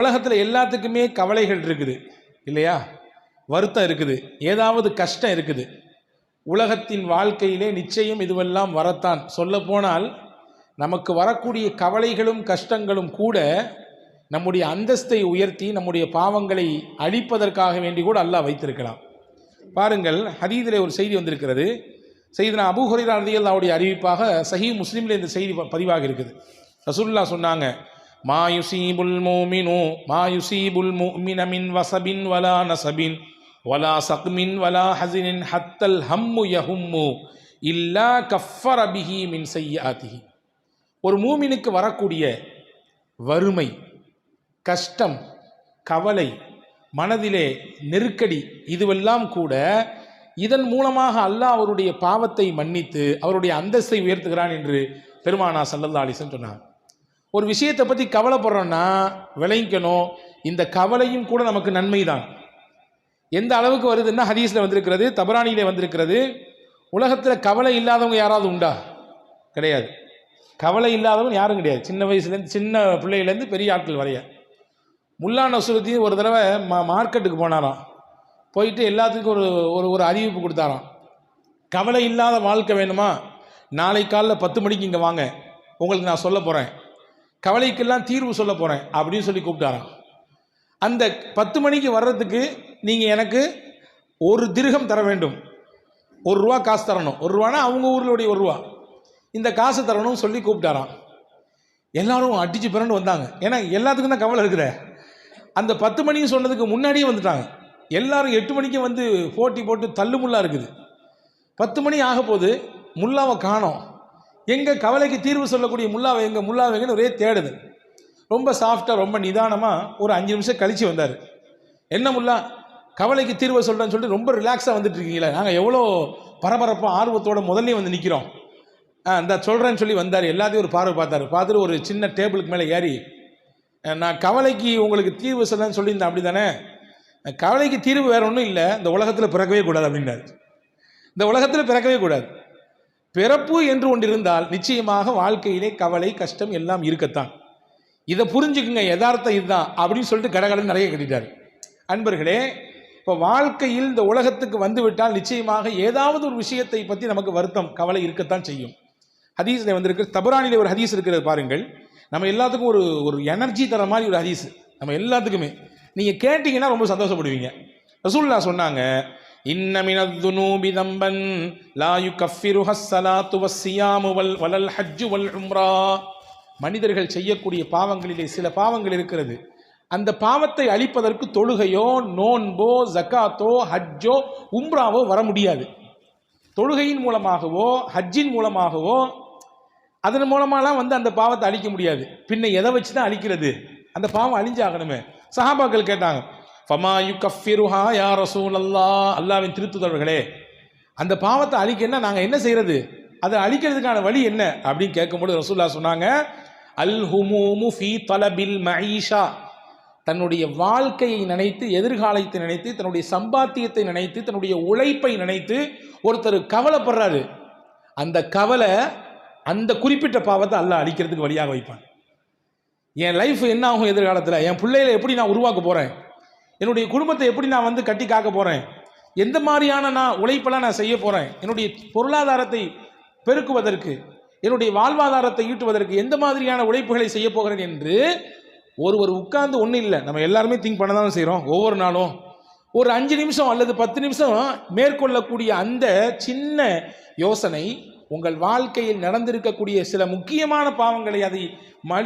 உலகத்தில் எல்லாத்துக்குமே கவலைகள் இருக்குது. இல்லையா? வருத்தம் இருக்குது. ஏதாவது கஷ்டம் இருக்குது. உலகத்தின் வாழ்க்கையிலே நிச்சயம் இதுவெல்லாம் வரத்தான். சொல்லப்போனால் நமக்கு வரக்கூடிய கவலைகளும் கஷ்டங்களும் கூட நம்முடைய அந்தஸ்தை உயர்த்தி நம்முடைய பாவங்களை அழிப்பதற்காக வேண்டி கூட அல்லாஹ் வைத்திருக்கலாம். பாருங்கள் ஹதீதிலே ஒரு செய்தி வந்திருக்கிறது. செய்தினா அபு ஹுரைரா ரலியல்லாஹுடைய அறிவிப்பாக சஹி முஸ்லீமில் இந்த செய்தி பதிவாக இருக்குது ரசூல்லா சொன்னாங்க மா யுசீபுல் மூமினு மா மின் வசபின் வலா நசபின் வலா சக்மின் வலா ஹசினின் ஹத்தல் ஹம்மு யஹும்மு இல்லா கஃபர் அபிஹி மின் செய்யாத்திஹி ஒரு மூமினுக்கு வரக்கூடிய வறுமை கஷ்டம் கவலை மனதிலே நெருக்கடி இதுவெல்லாம் கூட இதன் மூலமாக அல்லாஹ் அவருடைய பாவத்தை மன்னித்து அவருடைய அந்தஸ்தை உயர்த்துகிறான் என்று பெருமானா சல்லல்லா அலிசன் சொன்னார். ஒரு விஷயத்தை பற்றி கவலைப்படுறோன்னா விளைக்கணும் இந்த கவலையும் கூட நமக்கு நன்மை தான் எந்த அளவுக்கு வருதுன்னா ஹதீஸில் வந்திருக்கிறது தபராணியில் வந்திருக்கிறது. உலகத்தில் கவலை இல்லாதவங்க யாராவது உண்டா? கிடையாது. கவலை இல்லாதவங்க யாரும் கிடையாது. சின்ன வயசுலேருந்து சின்ன பிள்ளையிலேருந்து பெரிய ஆட்கள் வரைய. முல்லா நசுருத்தீன் ஒரு தடவை மா மார்க்கெட்டுக்கு போனாராம். போயிட்டு எல்லாத்துக்கும் ஒரு ஒரு ஒரு அறிவிப்பு கொடுத்தாராம். கவலை இல்லாத வாழ்க்கை வேணுமா? நாளை காலைல பத்து மணிக்கு இங்கே வாங்க. உங்களுக்கு நான் சொல்ல போகிறேன் கவலைக்கெல்லாம் தீர்வு சொல்ல போகிறேன் அப்படின்னு சொல்லி கூப்பிட்டாராம். அந்த பத்து மணிக்கு வர்றதுக்கு நீங்கள் எனக்கு ஒரு திருகம் தர வேண்டும். ஒரு ரூபா காசு தரணும். ஒரு ரூபானா அவங்க ஊர்களுடைய ஒரு ரூபா. இந்த காசு தரணும்னு சொல்லி கூப்பிட்டாராம். எல்லாரும் அடிச்சு பிறண்டு வந்தாங்க. ஏன்னா எல்லாத்துக்கும் தான் கவலை இருக்குதே. அந்த பத்து மணிக்கு சொன்னதுக்கு முன்னாடியே வந்துட்டாங்க. எல்லாரும் எட்டு மணிக்கு வந்து போட்டி போட்டு தள்ளுமுள்ளாக இருக்குது. பத்து மணி ஆக போது முல்லாவை காணோம். எங்கே கவலைக்கு தீர்வு சொல்லக்கூடிய முல்லாவை எங்கே முல்லாவை எங்கன்னு ஒரே தேடுது. ரொம்ப சாஃப்டாக ரொம்ப நிதானமாக ஒரு அஞ்சு நிமிஷம் கழித்து வந்தார். என்ன முல்லா கவலைக்கு தீர்வை சொல்கிறேன்னு சொல்லிட்டு ரொம்ப ரிலாக்ஸாக வந்துட்டு இருக்கீங்களே. நாங்கள் எவ்வளோ பரபரப்பாக ஆர்வத்தோட முதல்லே வந்து நிற்கிறோம் ஆ இந்த சொல்கிறேன்னு சொல்லி வந்தார். எல்லாத்தையும் ஒரு பார்வை பார்த்தாரு. பார்த்துட்டு ஒரு சின்ன டேபிளுக்கு மேலே ஏறி நான் கவலைக்கு உங்களுக்கு தீர்வு சொல்கிறேன்னு சொல்லியிருந்தேன் அப்படி தானே கவலைக்கு தீர்வு வேற ஒன்றும் இல்லை. இந்த உலகத்தில் பிறக்கவே கூடாது அப்படின்னாரு. இந்த உலகத்தில் பிறக்கவே கூடாது. பிறப்பு என்று ஒன்றிருந்தால் நிச்சயமாக வாழ்க்கையிலே கவலை கஷ்டம் எல்லாம் இருக்கத்தான். இதை புரிஞ்சுக்குங்க யதார்த்தம் இதுதான் அப்படின்னு சொல்லிட்டு கடகடன் நிறைய கட்டிட்டார். அன்பர்களே இப்போ வாழ்க்கையில் இந்த உலகத்துக்கு வந்துவிட்டால் நிச்சயமாக ஏதாவது ஒரு விஷயத்தை பற்றி நமக்கு வருத்தம் கவலை இருக்கத்தான் செய்யும். ஹதீஸில் வந்திருக்கு தபுராணியில் ஒரு ஹதீஸ் இருக்கிறது பாருங்கள். நம்ம எல்லாத்துக்கும் ஒரு ஒரு எனர்ஜி தர மாதிரி ஒரு ஹதீஸ். நம்ம எல்லாத்துக்குமே. நீங்கள் கேட்டிங்கன்னா ரொம்ப சந்தோஷப்படுவீங்க. ரசூல்லா சொன்னாங்க இன்ன மினத்துனூபி தம்பன் லா யுகஃபிருஹ ஸலாத்து வஸ்ஸியாமு வல் வலல் ஹஜ்ஜு வல் உம்ரா மனிதர்கள் செய்யக்கூடிய பாவங்களிலே சில பாவங்கள் இருக்கிறது. அந்த பாவத்தை அழிப்பதற்கு தொழுகையோ நோன்போ ஜக்காத்தோ ஹஜ்ஜோ உம்ராவோ வர முடியாது தொழுகையின் மூலமாகவோ ஹஜ்ஜின் மூலமாகவோ அதன் மூலமாலாம் வந்து அந்த பாவத்தை அழிக்க முடியாது பின்ன எதை வச்சு தான் அழிக்கிறது அந்த பாவம் அழிஞ்சாகணுமே சஹாபாக்கள் கேட்டாங்க ஃபமாயு கஃபிருஹா யா ரசூலல்லா அல்லாவின் திருத்துதவர்களே அந்த பாவத்தை அழிக்கன்னா நாங்கள் என்ன செய்கிறது அதை அழிக்கிறதுக்கான வழி என்ன? அப்படின்னு கேட்கும்போது ரசூல்லா சொன்னாங்க அல் ஹுமூமு ஃபி தலபில் மஈஷா. தன்னுடைய வாழ்க்கையை நினைத்து எதிர்காலத்தை நினைத்து தன்னுடைய சம்பாத்தியத்தை நினைத்து தன்னுடைய உழைப்பை நினைத்து ஒருத்தர் கவலைப்படுறாரு. அந்த கவலை அந்த குறிப்பிட்ட பாவத்தை அல்ல அழிக்கிறதுக்கு வழியாக வைப்பான். என் லைஃப் என்ன ஆகும் எதிர்காலத்தில்? என் பிள்ளைகளை எப்படி நான் உருவாக்க போகிறேன் என்னுடைய குடும்பத்தை எப்படி நான் வந்து கட்டி காக்க போகிறேன் எந்த மாதிரியான நான் உழைப்பெல்லாம் நான் செய்ய போகிறேன் என்னுடைய பொருளாதாரத்தை பெருக்குவதற்கு என்னுடைய வாழ்வாதாரத்தை ஈட்டுவதற்கு எந்த மாதிரியான உழைப்புகளை செய்ய போகிறேன் என்று ஒருவர் உட்கார்ந்து ஒன்றும் இல்லை. நம்ம எல்லாருமே திங்க் பண்ண தான் செய்கிறோம் ஒவ்வொரு நாளும் ஒரு அஞ்சு நிமிஷம் அல்லது பத்து நிமிஷம் மேற்கொள்ளக்கூடிய அந்த சின்ன யோசனை உங்கள் வாழ்க்கையில் நடந்திருக்கக்கூடிய சில முக்கியமான பாவங்களை அதை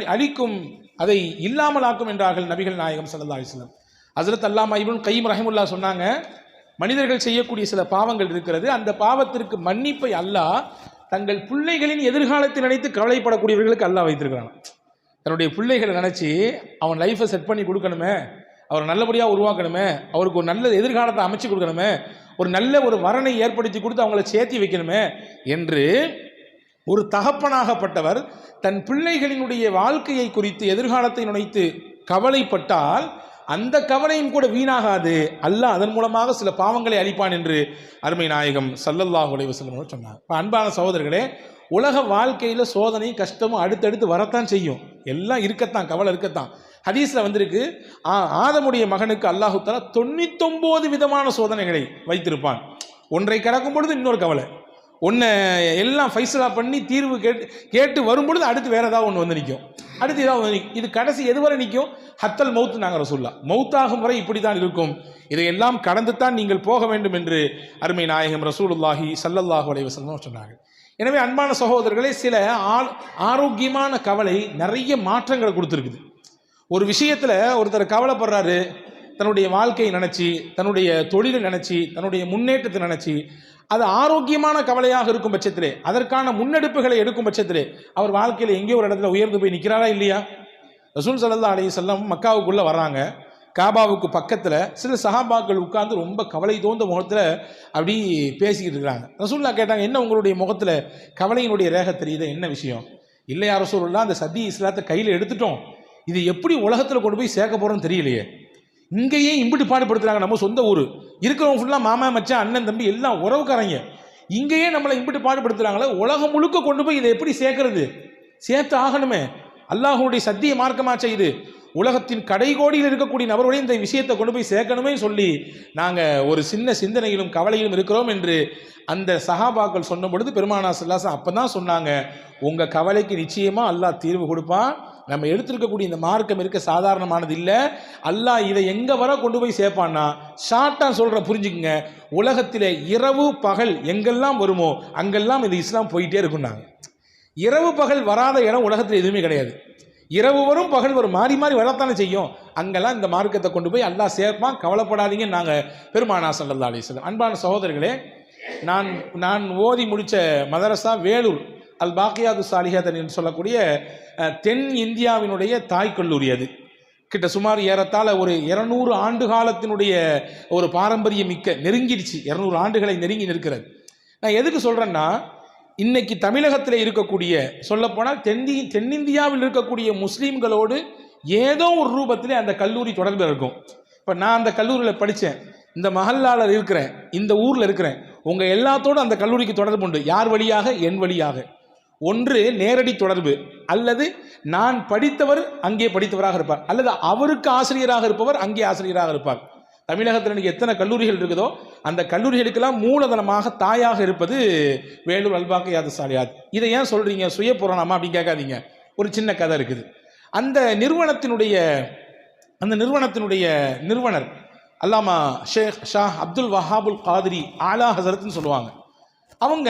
அழிக்கும் அதை இல்லாமலாக்கும் என்றார்கள் நபிகள் நாயகம் சல்லா அலைஹி ஹசரத் அல்லாமா இப்னு கைம் ரஹிமுல்லா சொன்னாங்க மனிதர்கள் செய்யக்கூடிய சில பாவங்கள் இருக்கிறது. அந்த பாவத்திற்கு மன்னிப்பை அல்லாஹ் தங்கள் பிள்ளைகளின் எதிர்காலத்தை நினைத்து கவலைப்படக்கூடியவர்களுக்கு அல்லாஹ் வைத்திருக்கிறான். தன்னுடைய பிள்ளைகளை நினச்சி அவன் லைஃப்பை செட் பண்ணி கொடுக்கணுமே அவரை நல்லபடியாக உருவாக்கணுமே அவருக்கு ஒரு நல்ல எதிர்காலத்தை அமைச்சு கொடுக்கணுமே ஒரு நல்ல ஒரு வரனை ஏற்படுத்தி கொடுத்து அவங்கள சேர்த்தி வைக்கணுமே என்று ஒரு தகப்பனாகப்பட்டவர் தன் பிள்ளைகளினுடைய வாழ்க்கையை குறித்து எதிர்காலத்தை நினைத்து கவலைப்பட்டால் அந்த கவலையும் கூட வீணாகாது. அல்லாஹ் அதன் மூலமாக சில பாவங்களை அழிப்பான் என்று அருமை நாயகம் சல்லல்லாஹ் அலைஹி வஸல்லம் சொன்னார். இப்போ அன்பான சகோதரர்களே உலக வாழ்க்கையில் சோதனை கஷ்டமும் அடுத்தடுத்து வரத்தான் செய்யும். எல்லாம் இருக்கத்தான் கவலை இருக்கத்தான். ஹதீஸ்ல வந்திருக்கு ஆ- ஆதமுடைய மகனுக்கு அல்லாஹு தாலா தொண்ணூத்தொன்பது விதமான சோதனைகளை வைத்திருப்பான். ஒன்றை கடக்கும் பொழுது இன்னொரு கவலை. ஒன்று எல்லாம் ஃபைசலாக பண்ணி தீர்வு கேட்டு கேட்டு வரும்பொழுது அடுத்து வேறு ஏதாவது ஒன்று வந்து நிற்கும் அடுத்து ஏதாவது வந்து இது கடைசி எதுவரை நிற்கும் ஹத்தல் மவுத் நாங்கள் ரசூல்லா மௌத்தாகும் வரை இப்படி தான் இருக்கும். இதையெல்லாம் கடந்து தான் நீங்கள் போக வேண்டும் என்று அருமை நாயகம் ரசூலுல்லாஹி சல்லல்லாஹு அலைஹி வஸல்லம் சொன்னார்கள். எனவே அன்பான சகோதரர்களே சில ஆள் ஆரோக்கியமான கவலை நிறைய மாற்றங்களை கொடுத்துருக்குது. ஒரு விஷயத்தில் ஒருத்தர் கவலைப்படுறாரு தன்னுடைய வாழ்க்கையை நினச்சி தன்னுடைய தொழிலை நினச்சி தன்னுடைய முன்னேற்றத்தை நினச்சி அது ஆரோக்கியமான கவலையாக இருக்கும் பட்சத்திலே அதற்கான முன்னெடுப்புகளை எடுக்கும் பட்சத்திலே அவர் வாழ்க்கையில் எங்கேயோ ஒரு இடத்துல உயர்ந்து போய் நிற்கிறாரா இல்லையா? ரசூல் சல்லா அலி செல்லம் மக்காவுக்குள்ளே வர்றாங்க. காபாவுக்கு பக்கத்தில் சில சஹாபாக்கள் உட்கார்ந்து ரொம்ப கவலை தோந்த முகத்தில் அப்படி பேசிக்கிட்டு இருக்கிறாங்க ரசூல்லா கேட்டாங்க என்ன உங்களுடைய முகத்தில் கவலையினுடைய ரேக தெரியுது? என்ன விஷயம்? இல்லையா ரசூலுல்லா அந்த சதி இஸ்லாத்தை கையில் எடுத்துட்டோம். இது எப்படி உலகத்தில் கொண்டு போய் சேர்க்க போகிறோன்னு தெரியலையே. இங்கேயே இம்பிட்டு பாடுபடுத்துறாங்க நம்ம சொந்த ஊர். இருக்கிறவங்க ஃபுல்லாக மாமா மச்சான் அண்ணன் தம்பி எல்லாம் உறவுக்காரங்க. இங்கேயே நம்மளை இம்பிட்டு பாடுபடுத்துறாங்களே உலகம் முழுக்க கொண்டு போய் இதை எப்படி சேர்க்கறது? சேர்த்து ஆகணுமே. அல்லாஹுடைய சத்திய மார்க்கமாச்சே இது உலகத்தின் கடைகோடியில் இருக்கக்கூடிய நபருடைய இந்த விஷயத்தை கொண்டு போய் சேர்க்கணுமே சொல்லி நாங்கள் ஒரு சின்ன சிந்தனையிலும் கவலையிலும் இருக்கிறோம் என்று அந்த சஹாபாக்கள் சொன்ன பொழுது பெருமானா சல்லாசம் அப்போ தான் சொன்னாங்க உங்கள் கவலைக்கு நிச்சயமாக அல்லாஹ் தீர்வு கொடுப்பான் நம்ம எடுத்திருக்கக்கூடிய இந்த மார்க்கம் இருக்க சாதாரணமானது இல்லை. அல்லாஹ் இதை எங்கே வர கொண்டு போய் சேர்ப்பான்னா ஷார்ட்டாக சொல்கிற புரிஞ்சுக்குங்க. உலகத்தில் இரவு பகல் எங்கெல்லாம் வருமோ அங்கெல்லாம் இது இஸ்லாம் போயிட்டே இருக்குன்னாங்க இரவு பகல் வராத இடம் உலகத்தில் எதுவுமே கிடையாது. இரவு வரும் பகல் வரும் மாறி மாறி வரத்தானே செய்யும். அங்கெல்லாம் இந்த மார்க்கத்தை கொண்டு போய் எல்லாம் சேர்ப்பான் கவலைப்படாதீங்க நாங்கள் பெருமானா சல்லா அலிஸ்லாம் அன்பான சகோதரர்களே நான் நான் ஓதி முடித்த மதரசா வேலூர். அல் பாக்கியாது சாலிஹாதன் என்று சொல்லக்கூடிய தென் இந்தியாவினுடைய தாய் கல்லூரி அது. கிட்ட சுமார் ஏறத்தாழ ஒரு இருநூறு ஆண்டு காலத்தினுடைய ஒரு பாரம்பரியம் மிக்க நெருங்கிடுச்சு. இரநூறு ஆண்டுகளை நெருங்கி நிற்கிறது. நான் எதுக்கு சொல்கிறேன்னா இன்னைக்கு தமிழகத்தில் இருக்கக்கூடிய சொல்லப்போனால் தென்னி தென்னிந்தியாவில் இருக்கக்கூடிய முஸ்லீம்களோடு ஏதோ ஒரு ரூபத்தில் அந்த கல்லூரி தொடர்பு இருக்கும். இப்போ நான் அந்த கல்லூரியில் படித்தேன் இந்த மஹல்லாளர் இருக்கிறேன். இந்த ஊரில் இருக்கிறேன். உங்கள் எல்லாத்தோடும் அந்த கல்லூரிக்கு தொடர்பு உண்டு. யார் வழியாக? என் வழியாக. ஒன்று நேரடி தொடர்பு அல்லது நான் படித்தவர் அங்கே படித்தவராக இருப்பார் அல்லது அவருக்கு ஆசிரியராக இருப்பவர் அங்கே ஆசிரியராக இருப்பார். தமிழகத்தில் இன்னைக்கு எத்தனை கல்லூரிகள் இருக்குதோ அந்த கல்லூரிகளுக்கெல்லாம் மூலதனமாக தாயாக இருப்பது வேலூர் அல்பாக்க யாதசாலியாத் இதை ஏன் சொல்றீங்க? சுய புராணமா அப்படின்னு கேட்காதீங்க. ஒரு சின்ன கதை இருக்குது. அந்த நிறுவனத்தினுடைய அந்த நிறுவனத்தினுடைய நிறுவனர் அல்லாமா ஷேக் ஷா அப்துல் வஹாபுல் காதிரி ஆலா ஹசரத்னு சொல்லுவாங்க. அவங்க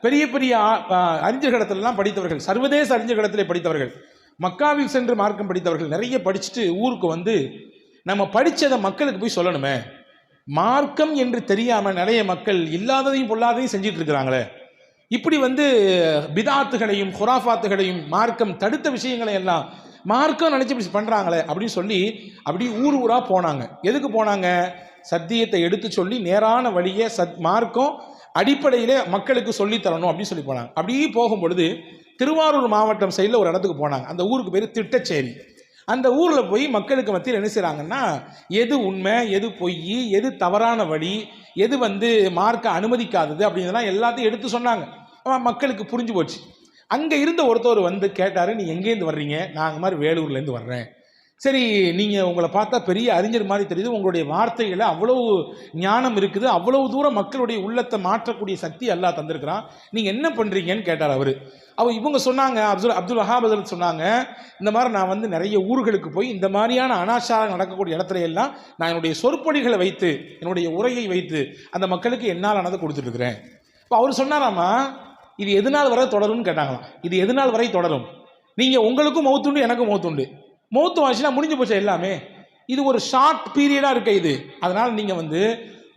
பெரிய பெரிய ஆ- அறிஞர்களிடத்திலலாம் படித்தவர்கள் சர்வதேச அறிஞர்களிடத்திலே படித்தவர்கள் மக்காவில் சென்று மார்க்கம் படித்தவர்கள் நிறைய படிச்சுட்டு ஊருக்கு வந்து நம்ம படித்ததை மக்களுக்கு போய் சொல்லணுமே. மார்க்கம் என்று தெரியாமல் நிறைய மக்கள் இல்லாததையும் பொல்லாததையும் செஞ்சுட்டு இருக்கிறாங்களே. இப்படி வந்து பிதாத்துகளையும் ஹுராஃபாத்துகளையும் மார்க்கம் தடுத்த விஷயங்களை எல்லாம் மார்க்கம் நினைச்சு இப்படி பண்ணுறாங்களே அப்படின்னு சொல்லி அப்படி ஊர் ஊராக போனாங்க. எதுக்கு போனாங்க? சத்தியத்தை எடுத்து சொல்லி நேரான வழியை சத் மார்க்கம் அடிப்படையிலே மக்களுக்கு சொல்லித் தரணும் அப்படின்னு சொல்லி போனாங்க. அப்படியே போகும்பொழுது திருவாரூர் மாவட்டம் சைடில் ஒரு இடத்துக்கு போனாங்க. அந்த ஊருக்கு பேர் திட்டச்சேரி. அந்த ஊரில் போய் மக்களுக்கு மத்தியில் என்ன செய்கிறாங்கன்னா எது உண்மை எது பொய் எது தவறான வழி எது வந்து மார்க்க அனுமதிக்காதது அப்படிங்கிறதெல்லாம் எல்லாத்தையும் எடுத்து சொன்னாங்க. மக்களுக்கு புரிஞ்சு போச்சு. அங்கே இருந்த ஒருத்தர் வந்து கேட்டார் நீ எங்கேருந்து வர்றீங்க? நான் மாதிரி வேலூர்லேருந்து வர்றேன். சரி நீங்கள் உங்களை பார்த்தா பெரிய அறிஞர் மாதிரி தெரியுது. உங்களுடைய வார்த்தைகளை அவ்வளவு ஞானம் இருக்குது. அவ்வளவு தூரம் மக்களுடைய உள்ளத்தை மாற்றக்கூடிய சக்தி எல்லாம் தந்திருக்கிறான். நீங்கள் என்ன பண்ணுறீங்கன்னு கேட்டார் அவர். அவ இவங்க சொன்னாங்க அப்துல் அப்துல் வஹாப் சொன்னாங்க இந்த மாதிரி நான் வந்து நிறைய ஊர்களுக்கு போய் இந்த மாதிரியான அனாச்சாரம் நடக்கக்கூடிய இடத்துல எல்லாம் நான் என்னுடைய சொற்பொழிகளை வைத்து என்னுடைய உரையை வைத்து அந்த மக்களுக்கு என்னால் ஆனதை கொடுத்துட்ருக்குறேன் இப்போ அவர் சொன்னாராமா இது எது நாள் வரை தொடரும்னு கேட்டாங்களாம். இது எது நாள் வரை தொடரும்? நீங்கள் உங்களுக்கும் மௌத்துண்டு எனக்கும் மௌத்துண்டு மௌத்து வாசினா முடிஞ்சு போச்சு எல்லாமே? இது ஒரு ஷார்ட் பீரியடாக இருக்க இது. அதனால் நீங்கள் வந்து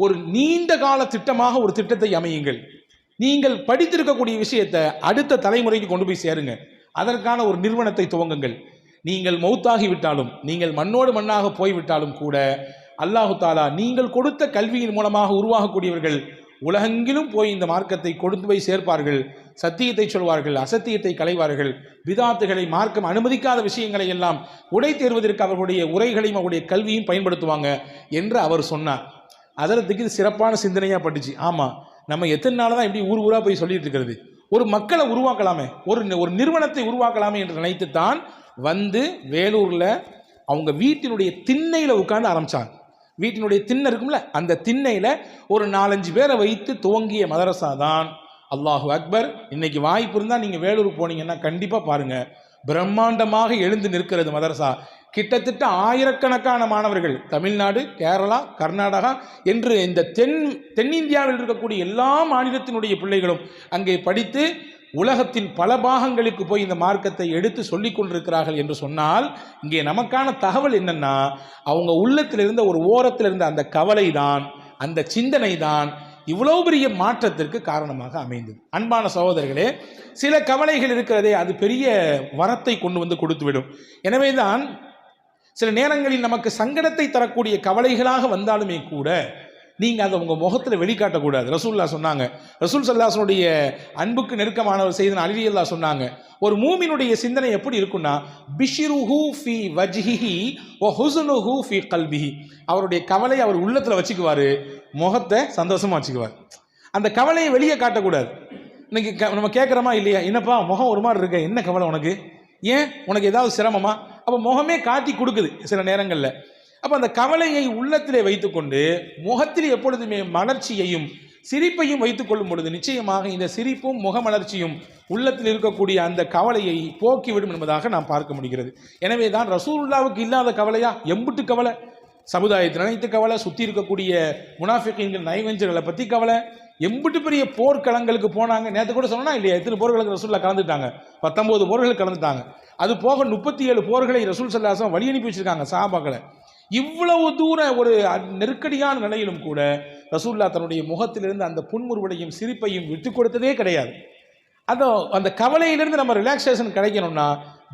ஒரு நீண்ட கால திட்டமாக ஒரு திட்டத்தை அமையுங்கள். நீங்கள் படித்திருக்கக்கூடிய விஷயத்தை அடுத்த தலைமுறைக்கு கொண்டு போய் சேருங்க. அதற்கான ஒரு நிறுவனத்தை துவங்குங்கள். நீங்கள் மௌத்தாகி விட்டாலும் நீங்கள் மண்ணோடு மண்ணாக போய்விட்டாலும் கூட அல்லாஹு தாலா நீங்கள் கொடுத்த கல்வியின் மூலமாக உருவாகக்கூடியவர்கள் உலகெங்கிலும் போய் இந்த மார்க்கத்தை கொண்டு போய் சேர்ப்பார்கள் சத்தியத்தை சொல்வார்கள் அசத்தியத்தை களைவார்கள் விதாத்துகளை மார்க்கம் அனுமதிக்காத விஷயங்களை எல்லாம் உடை தேர்வதற்கு அவர்களுடைய உரைகளையும் அவருடைய கல்வியும் பயன்படுத்துவாங்க என்று அவர் சொன்னார். அதற்கு இது சிறப்பான சிந்தனையாக பட்டுச்சு. ஆமாம் நம்ம எத்தனை நாள் தான் இப்படி ஊர் ஊராக போய் சொல்லிட்டு இருக்கிறது? ஒரு மக்களை உருவாக்கலாமே ஒரு ஒரு நிறுவனத்தை உருவாக்கலாமே என்று நினைத்து தான் வந்து வேலூரில் அவங்க வீட்டினுடைய திண்ணையில் உட்கார்ந்து ஆரம்பித்தாங்க வீட்டினுடைய திண்ணை இருக்கும்ல அந்த திண்ணையில் ஒரு நாலஞ்சு பேரை வைத்து துவங்கிய மதரசா தான். அல்லாஹு அக்பர். இன்னைக்கு வாய்ப்பு இருந்தால் நீங்கள் வேலூர் போனீங்கன்னா கண்டிப்பாக பாருங்க. பிரம்மாண்டமாக எழுந்து நிற்கிறது மதரசா. கிட்டத்தட்ட ஆயிரக்கணக்கான மாணவர்கள் தமிழ்நாடு கேரளா கர்நாடகா என்று இந்த தென் தென்னிந்தியாவில் இருக்கக்கூடிய எல்லா மாநிலத்தினுடைய பிள்ளைகளும் அங்கே படித்து உலகத்தின் பல பாகங்களுக்கு போய் இந்த மார்க்கத்தை எடுத்து சொல்லிக் கொண்டிருக்கிறார்கள் என்று சொன்னால் இங்கே நமக்கான தகவல் என்னன்னா அவங்க உள்ளத்தில் இருந்த ஒரு ஓரத்தில் இருந்த அந்த கவலை தான் அந்த சிந்தனை தான் இவ்வளவு பெரிய மாற்றத்திற்கு காரணமாக அமைந்தது. அன்பான சகோதரர்களே சில கவலைகள் இருக்கிறதே அது பெரிய வரத்தை கொண்டு வந்து கொடுத்துவிடும். எனவே தான் சில நேரங்களில் நமக்கு சங்கடத்தை தரக்கூடிய கவலைகளாக வந்தாலுமே கூட நீங்கள் அதை உங்கள் முகத்தில் வெளிக்காட்டக்கூடாது. ரசூல்லா சொன்னாங்க. ரசூல் சல்லாசனுடைய அன்புக்கு நெருக்கமானவர் செய்த அலி அல்லா சொன்னாங்க. ஒரு மூமினுடைய சிந்தனை எப்படி இருக்குன்னா பிஷிருஹு ஃபி வஜ்ஹிஹி ஓ ஹுசுனுஹு ஃபி கல்பிஹி. அவருடைய கவலை அவர் உள்ளத்தில் வச்சுக்குவார் முகத்தை சந்தோஷமாக வச்சுக்குவார். அந்த கவலையை வெளியே காட்டக்கூடாது. இன்னைக்கு க- நம்ம கேட்குறோமா இல்லையா? என்னப்பா முகம் ஒரு மாதிரி இருக்க என்ன கவலை உனக்கு? ஏன்? உனக்கு ஏதாவது சிரமமா? அப்போ முகமே காட்டி கொடுக்குது சில நேரங்களில். அப்போ அந்த கவலையை உள்ளத்திலே வைத்துக்கொண்டு முகத்தில் எப்பொழுதுமே மலர்ச்சியையும் சிரிப்பையும் வைத்துக் கொள்ளும் பொழுது நிச்சயமாக இந்த சிரிப்பும் முகமலர்ச்சியும் உள்ளத்தில் இருக்கக்கூடிய அந்த கவலையை போக்கிவிடும் என்பதாக நாம் பார்க்க முடிகிறது. எனவே தான் ரசூல்லாவுக்கு இல்லாத கவலையா? எம்புட்டு கவலை. சமுதாயத்தில் அனைத்து கவலை சுற்றி இருக்கக்கூடிய முனாஃபிக்கின்கள் நைவஞ்சர்களை பற்றி கவலை. எம்புட்டு பெரிய போர்க்களங்களுக்கு போனாங்க. நேற்று கூட சொன்னா இல்லையா? எத்தனை போர்களுக்கு ரசூல்லா கலந்துட்டாங்க? பத்தொம்போது போர்கள் கலந்துட்டாங்க. அது போக முப்பத்தி ஏழு போர்களை ரசூல் சல்லாசம் வழி அனுப்பி வச்சிருக்காங்க சாபாக்களை இவ்வளவு தூர ஒரு நெருக்கடியான நிலையிலும் கூட ரசூல்லா தன்னுடைய முகத்திலிருந்து அந்த புன்முறுவலையும் சிரிப்பையும் விட்டு கொடுத்ததே கிடையாது. அந்த அந்த கவலையிலிருந்து நம்ம ரிலாக்ஸேஷன் கிடைக்கணும்னா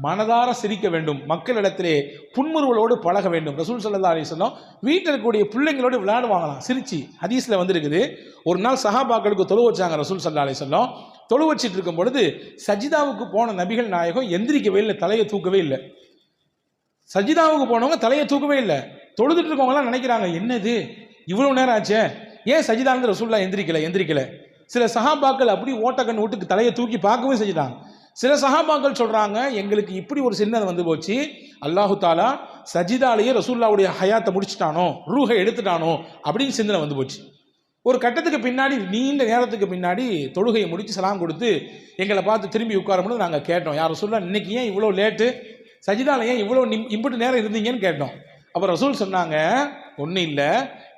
மனதார சிரிக்க வேண்டும். மக்களிடத்திலே புன்முறுவலோடு பழக வேண்டும். ரசூல் சல்லா அலிஸ்லாம் வீட்டில் இருக்கக்கூடிய பிள்ளைங்களோடு விளையாடுவாங்களாம். சிரிச்சு. ஹதீஸில் வந்திருக்குது. ஒரு நாள் சஹாபாக்களுக்கு தொழு வச்சாங்க ரசூல் சல்லா அலிஸ்லாம் தொழு வச்சிட்டு இருக்கும் பொழுது சஜிதாவுக்கு போன நபிகள் நாயகம் எந்திரிக்கவே இல்லை தலையை தூக்கவே இல்லை. சஜிதாவுக்கு போனவங்க தலையை தூக்கவே இல்லை. தொழுதுட்டு இருக்கவங்களாம் நினைக்கிறாங்க என்னது? இவ்வளோ நேரம் ஆச்சே? ஏன் சஜிதாந்து ரசூல்லா எந்திரிக்கல எந்திரிக்கல? சில சஹாபாக்கள் அப்படி ஓட்டக்கண் வீட்டுக்கு தலையை தூக்கி பார்க்கவே செஞ்சுட்டாங்க சில சஹாபாக்கள் சொல்கிறாங்க எங்களுக்கு இப்படி ஒரு சின்னது வந்து போச்சு. அல்லாஹு தாலா சஜிதாலேயே ரசூல்லாவுடைய ஹயாத்தை முடிச்சுட்டானோ ரூஹை எடுத்துட்டானோ அப்படின்னு சிந்தனை வந்து போச்சு. ஒரு கட்டத்துக்கு பின்னாடி நீண்ட நேரத்துக்கு பின்னாடி தொழுகையை முடித்து சலாம் கொடுத்து எங்களை பார்த்து திரும்பி உட்காரும்போது நாங்கள் கேட்டோம் யார் சொல்ல இன்னைக்கு ஏன் இவ்வளோ லேட்டு சஜிதால ஏன் இவ்வளோ நிம் இம்புட்டு நேரம் இருந்தீங்கன்னு கேட்டோம். அப்போ ரசூல் சொன்னாங்க ஒன்றும் இல்லை.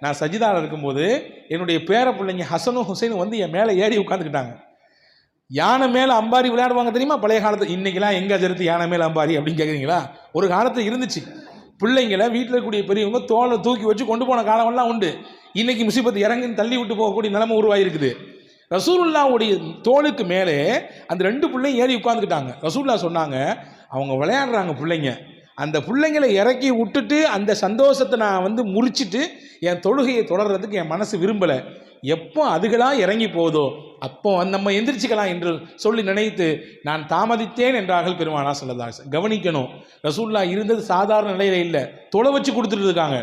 நான் சஜிதால இருக்கும்போது என்னுடைய பேர பிள்ளைங்க ஹசனும் ஹுசைனும் வந்து என் மேலே ஏறி உட்காந்துக்கிட்டாங்க யானை மேலே அம்பாரி விளையாடுவாங்க தெரியுமா? பழைய காலத்து இன்னைக்கெல்லாம் எங்கே ஜெருத்து யானை மேலே அம்பாரி? அப்படின்னு கேட்குறீங்களா ஒரு காலத்து இருந்துச்சு. பிள்ளைங்களை வீட்டில் இருக்கக்கூடிய பெரியவங்க தோலை தூக்கி வச்சு கொண்டு போன காலமெல்லாம் உண்டு. இன்னைக்கு முசிபத்து இறங்கின்னு தள்ளி விட்டு போகக்கூடிய நிலைமை உருவாயிருக்குது. ரசூலுல்லாவுடைய தோளுக்கு மேலே அந்த ரெண்டு பிள்ளையும் ஏறி உட்காந்துக்கிட்டாங்க ரசூல்லா சொன்னாங்க அவங்க விளையாடுறாங்க பிள்ளைங்க. அந்த பிள்ளைங்களை இறக்கி விட்டுட்டு அந்த சந்தோஷத்தை நான் வந்து முறிச்சிட்டு என் தொழுகையை தொடர்றதுக்கு என் மனசு விரும்பலை. எப்போ அதுகளாக இறங்கி போகுதோ அப்போ நம்ம எந்திரிச்சுக்கலாம் என்று சொல்லி நினைத்து நான் தாமதித்தேன் என்றார்கள் பெருமானா சொல்லதாஸ் கவனிக்கணும். ரசூல்லா இருந்தது சாதாரண நிலையில இல்லை. தொலை வச்சு கொடுத்துட்டு இருக்காங்க.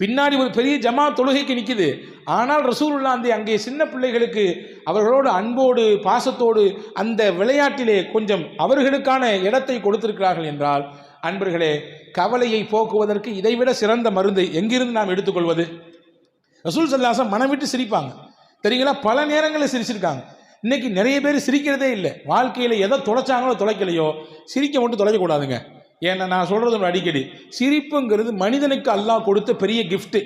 பின்னாடி ஒரு பெரிய ஜமா தொழுகைக்கு நிற்கிது ஆனால் ரசூலுல்லா அந்த அங்கே சின்ன பிள்ளைகளுக்கு அவர்களோடு அன்போடு பாசத்தோடு அந்த விளையாட்டிலே கொஞ்சம் அவர்களுக்கான இடத்தை கொடுத்திருக்கிறார்கள் என்றால் அன்பர்களே கவலையை போக்குவதற்கு இதைவிட சிறந்த மருந்து எங்கிருந்து நாம் எடுத்துக்கொள்வது? ரசூல் சல்லாசம் மனம் விட்டு சிரிப்பாங்க. தெரியுங்களா? பல நேரங்களில் சிரிச்சிருக்காங்க. இன்னைக்கு நிறைய பேர் சிரிக்கிறதே இல்லை. வாழ்க்கையில் எதை தொலைச்சாங்களோ தொலைக்கலையோ சிரிக்க மட்டும் தொலைக்கக்கூடாதுங்க. ஏன்னா நான் சொல்கிறது ஒரு அடிக்கடி. சிரிப்புங்கிறது மனிதனுக்கு அல்லாஹ் கொடுத்த பெரிய கிஃப்ட்டு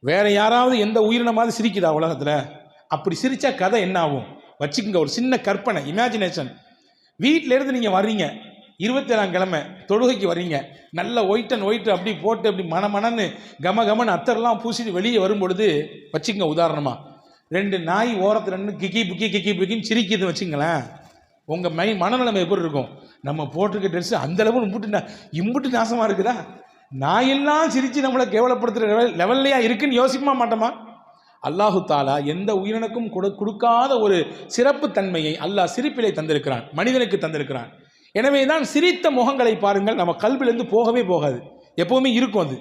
வேற யாராவது எந்த உயிரினமாவது சிரிக்குதா உலகத்தில்? அப்படி சிரிச்சா கதை என்ன ஆகும்? வச்சுக்கோங்க ஒரு சின்ன கற்பனை இமேஜினேஷன் வீட்டில இருந்து நீங்கள் வர்றீங்க. இருபத்தேழாம் கிழமை தொழுகைக்கு வர்றீங்க. நல்ல ஒயிட் அண்ட் ஒயிட் அப்படி போட்டு அப்படி மன மனன்னு கம கமன்னு அத்தரெல்லாம் பூசிட்டு வெளியே வரும் பொழுது வச்சுக்கோங்க உதாரணமாக ரெண்டு நாய் ஓரத்தில் ரெண்டு கிக்கி புக்கி கிக்கி புக்கின்னு சிரிக்கிது வச்சுங்களேன் உங்கள் மை மனநிலைமை எப்படி இருக்கும்? நம்ம போட்டிருக்க ட்ரெஸ்ஸு அந்தளவு இம்புட்டு இம்புட்டு நாசமாக இருக்குதா? நாயெல்லாம் சிரித்து நம்மளை கேவலப்படுத்துகிற லெவல் லெவல்லையா இருக்குன்னு யோசிக்கமா மாட்டோமா? அல்லாஹு தாலா எந்த உயிரினுக்கும் கொடு கொடுக்காத ஒரு சிறப்பு தன்மையை அல்லாஹ் சிரிப்பிலே தந்திருக்கிறான் மனிதனுக்கு தந்திருக்கிறான். எனவே தான் சிரித்த முகங்களை பாருங்கள் நம்ம கல்விலேருந்து போகவே போகாது. எப்பவுமே இருக்கும் அது.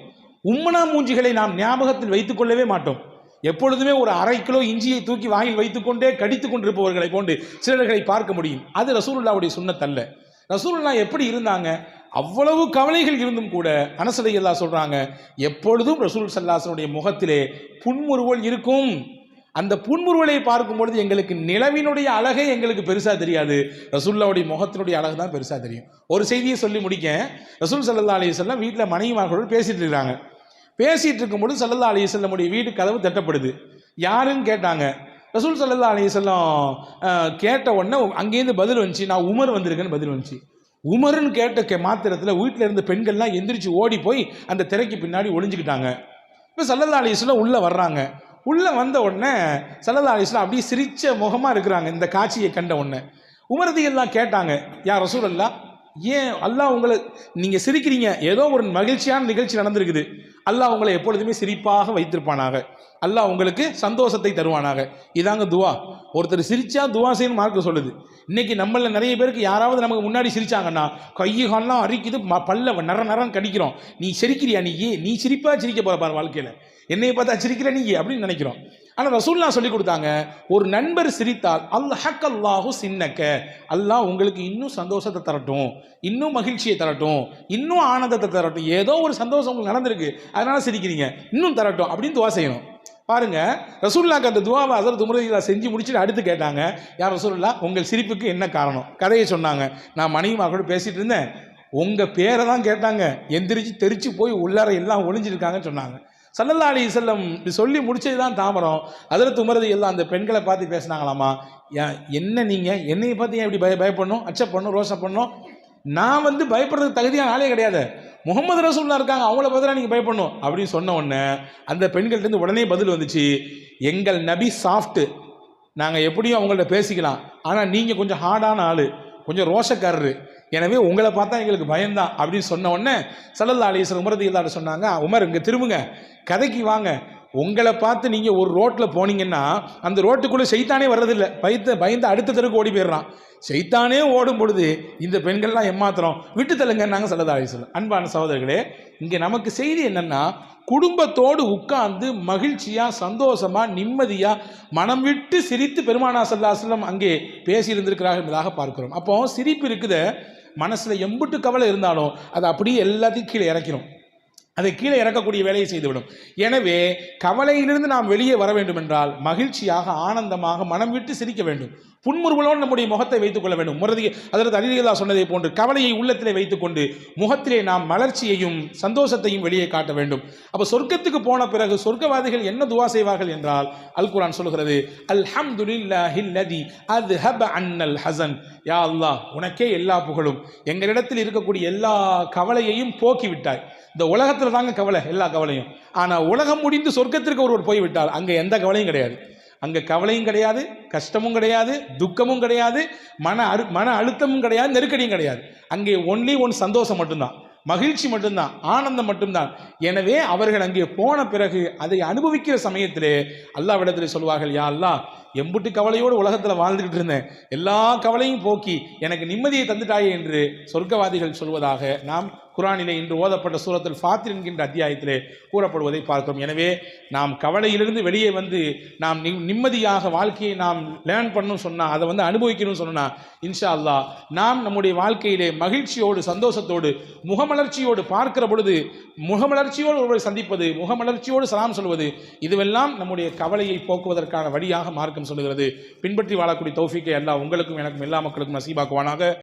உம்மனா மூஞ்சிகளை நாம் ஞாபகத்தில் வைத்துக் கொள்ளவே மாட்டோம். எப்பொழுதுமே ஒரு அரை கிலோ இஞ்சியை தூக்கி வாயில் வைத்துக்கொண்டே கடித்து கொண்டிருப்பவர்களை போன்று சிலர்களை பார்க்க முடியும். அது ரசூலுல்லாவுடைய சுண்ணத்தல்ல. ரசூலுல்லா எப்படி இருந்தாங்க? அவ்வளவு கவலைகள் இருந்தும் கூட அனசதை எல்லாம் சொல்றாங்க எப்பொழுதும் ரசூல் சல்லாசனுடைய முகத்திலே புன்முறுவல் இருக்கும். அந்த புன்முறுவலை பார்க்கும் பொழுது எங்களுக்கு நிலவினுடைய அழகே எங்களுக்கு பெருசா தெரியாது. ரசூல்லாவுடைய முகத்தினுடைய அழகு தான் பெருசா தெரியும். ஒரு செய்தியை சொல்லி முடிக்க ரசூல் சல்லா அலி வீட்டில் வீட்டில் மனைவிமார்களோடு பேசிட்டு இருக்காங்க. பேசிட்டு இருக்கும்போது சல்லல்லா அலி செல்லமுடைய வீட்டு கதவு தட்டப்படுது. யாருன்னு கேட்டாங்க. ரசூல் சல்லல்லா அலி செல்லம் கேட்ட உடனே அங்கேருந்து பதில் வந்துச்சு. நான் உமர் வந்திருக்கேன்னு பதில் வந்துச்சு. உமருன்னு கேட்ட கே மாத்திரத்தில் வீட்டில் இருந்த பெண்கள்லாம் எந்திரிச்சு ஓடி போய் அந்த திரைக்கு பின்னாடி ஒளிஞ்சுக்கிட்டாங்க. இப்போ சல்லல்லா அலிஸ்லாம் உள்ளே வர்றாங்க. உள்ளே வந்த உடனே சல்லல்லா அலிஸ்லாம் அப்படியே சிரிச்ச முகமாக இருக்கிறாங்க இந்த காட்சியை கண்ட உடனே. உமரதி எல்லாம் கேட்டாங்க யார் ரசூல் அல்லா ஏன் அல்லாஹ் உங்களை நீங்கள் சிரிக்கிறீங்க. ஏதோ ஒரு மகிழ்ச்சியான நிகழ்ச்சி நடந்திருக்குது. அல்லாஹ் உங்களை எப்பொழுதுமே சிரிப்பாக வைத்திருப்பானாக. அல்லாஹ் உங்களுக்கு சந்தோஷத்தை தருவானாக. இதாங்க துவா. ஒருத்தர் சிரிச்சா துவா செய்யணும் மார்க்க சொல்லுது. இன்னைக்கு நம்மள நிறைய பேருக்கு யாராவது நமக்கு முன்னாடி சிரிச்சாங்கன்னா கையுகால்லாம் அரிக்குது ம- பல்ல நர நரம் கடிக்கிறோம். நீ சிரிக்கிறியா நீ? நீ சிரிப்பா சிரிக்க போற பாரு வாழ்க்கையில். என்னையை பார்த்தா சிரிக்கிற நீ? அப்படின்னு நினைக்கிறோம். ஆனால் ரசூல்லா சொல்லி கொடுத்தாங்க ஒரு நண்பர் சிரித்தால் அல்லாஹ் அல்லாஹு சின்னக்க. அல்லாஹ் உங்களுக்கு இன்னும் சந்தோஷத்தை தரட்டும் இன்னும் மகிழ்ச்சியை தரட்டும் இன்னும் ஆனந்தத்தை தரட்டும். ஏதோ ஒரு சந்தோஷம் உங்களுக்கு நடந்திருக்கு அதனால சிரிக்கிறீங்க இன்னும் தரட்டும் அப்படின்னு துவா செய்யணும். பாருங்க ரசூல்லாக்கு அந்த துவாவை அசரத் உமரதிலா செஞ்சு முடிச்சுட்டு அடுத்து கேட்டாங்க யார் ரசூல்லா உங்கள் சிரிப்புக்கு என்ன காரணம்? கதையை சொன்னாங்க. நான் மனைவிமா கூட பேசிட்டு இருந்தேன். உங்கள் பேரை தான் கேட்டாங்க. எந்திரிச்சு தெரிச்சு போய் உள்ளார எல்லாம் ஒளிஞ்சிருக்காங்கன்னு சொன்னாங்க. சல்லல்லா அலி செல்லம் சொல்லி முடிச்சது தான் தாமரம். அதில் துமரது எல்லாம் அந்த பெண்களை பார்த்து பேசினாங்களாமா? என்ன நீங்கள் என்னையை பார்த்து ஏன் இப்படி பய பயப்படணும்? அச்சப் பண்ணும் ரோஷம் பண்ணும் நான் வந்து பயப்படுறதுக்கு தகுதியான ஆளே கிடையாது. முகமது ரசூல்லா இருக்காங்க அவங்கள பார்த்து நீங்கள் பயப்படணும். அப்படின்னு சொன்ன உடனே அந்த பெண்கள்ட்டேருந்து உடனே பதில் வந்துச்சு எங்கள் நபி சாஃப்ட்டு நாங்கள் எப்படியும் அவங்கள்ட்ட பேசிக்கலாம். ஆனால் நீங்கள் கொஞ்சம் ஹார்டான ஆள் கொஞ்சம் ரோஷக்காரரு. எனவே உங்களை பார்த்தா எங்களுக்கு பயம்தான் அப்படின்னு சொன்ன உடனே சல்லல்லா அலிஸ்வர் உமரதி இல்லாட சொன்னாங்க உமர் இங்கே திரும்புங்க கதைக்கு வாங்க உங்களை பார்த்து நீங்கள் ஒரு ரோட்டில் போனீங்கன்னா அந்த ரோட்டுக்குள்ளே செய்தானே வர்றதில்லை. பயந்து பயந்து அடுத்த தெருக்கு ஓடி போயிடுறான். செய்தானே ஓடும் பொழுது இந்த பெண்கள்லாம் ஏமாத்திரம் விட்டு தள்ளுங்க நாங்கள் சல்லல்லா அலிஸ்வரம் அன்பான சகோதரர்களே இங்கே நமக்கு செய்தி என்னன்னா குடும்பத்தோடு உட்கார்ந்து மகிழ்ச்சியாக சந்தோஷமாக நிம்மதியாக மனம் விட்டு சிரித்து பெருமானா சல்லாஸ்லம் அங்கே பேசியிருந்திருக்கிறார்கள் என்பதாக பார்க்கிறோம். அப்போ சிரிப்பு இருக்குத மனசில் எம்புட்டு கவலை இருந்தாலும் அதை அப்படியே எல்லாத்தையும் கீழே இறக்கிறோம் அதை கீழே இறக்கக்கூடிய வேலையை செய்துவிடும். எனவே கவலையிலிருந்து நாம் வெளியே வர வேண்டும் என்றால் மகிழ்ச்சியாக ஆனந்தமாக மனம் விட்டு சிரிக்க வேண்டும். புன்முறுவலோடு நம்முடைய முகத்தை வைத்துக் கொள்ள வேண்டும். முரதி அதற்கு அலிலா சொன்னதை போன்று கவலையை உள்ளத்திலே வைத்துக்கொண்டு முகத்திலே நாம் மலர்ச்சியையும் சந்தோஷத்தையும் வெளியே காட்ட வேண்டும். அப்போ சொர்க்கத்துக்கு போன பிறகு சொர்க்கவாதிகள் என்ன துவா செய்வார்கள் என்றால் அல் குரான் சொல்கிறது அல்ஹம்துலில்லாஹில்லதி அத்ஹப அன்னல் ஹசன். யா அல்லாஹ் உனக்கே எல்லா புகழும். எங்களிடத்தில் இருக்கக்கூடிய எல்லா கவலையையும் போக்கிவிட்டாய். இந்த உலகத்தில் தாங்க கவலை எல்லா கவலையும். ஆனால் உலகம் முடிந்து சொர்க்கத்திற்கு ஒருவர் போய்விட்டால் அங்கே எந்த கவலையும் கிடையாது. அங்கே கவலையும் கிடையாது கஷ்டமும் கிடையாது துக்கமும் கிடையாது மன அரு மன அழுத்தமும் கிடையாது நெருக்கடியும் கிடையாது. அங்கே ஒன்லி ஒன் சந்தோஷம் மட்டும்தான். மகிழ்ச்சி மட்டும்தான் ஆனந்தம் மட்டும்தான். எனவே அவர்கள் அங்கே போன பிறகு அதை அனுபவிக்கிற சமயத்திலே அல்லாவிடத்தில் சொல்வார்கள் யா அல்லாஹ் எம்புட்டு கவலையோடு உலகத்தில் வாழ்ந்துக்கிட்டு இருந்தேன். எல்லா கவலையும் போக்கி எனக்கு நிம்மதியை தந்துட்டாயே என்று சொர்க்கவாதிகள் சொல்வதாக நாம் குரானிலே இன்று ஓதப்பட்ட சூரத்தில் ஃபாத்திர் என்கின்ற அத்தியாயத்திலே கூறப்படுவதை பார்க்கிறோம் எனவே நாம் கவலையிலிருந்து வெளியே வந்து நாம் நிம்- நிம்மதியாக வாழ்க்கையை நாம் லேர்ன் பண்ணணும் சொன்னால் அதை வந்து அனுபவிக்கணும்னு சொன்னால் இன்ஷா அல்லாஹ் நாம் நம்முடைய வாழ்க்கையிலே மகிழ்ச்சியோடு சந்தோஷத்தோடு முகமலர்ச்சியோடு பார்க்கிற பொழுது முகமலர்ச்சியோடு ஒருவரை சந்திப்பது முகமலர்ச்சியோடு சலாம் சொல்வது இதுவெல்லாம் நம்முடைய கவலையை போக்குவதற்கான வழியாக மார்க்கம் சொல்லுகிறது. பின்பற்றி வாழக்கூடிய தௌஃபிக்கை எல்லாம் உங்களுக்கும் எனக்கும் எல்லா மக்களுக்கும் நசீபாக்குவானாக.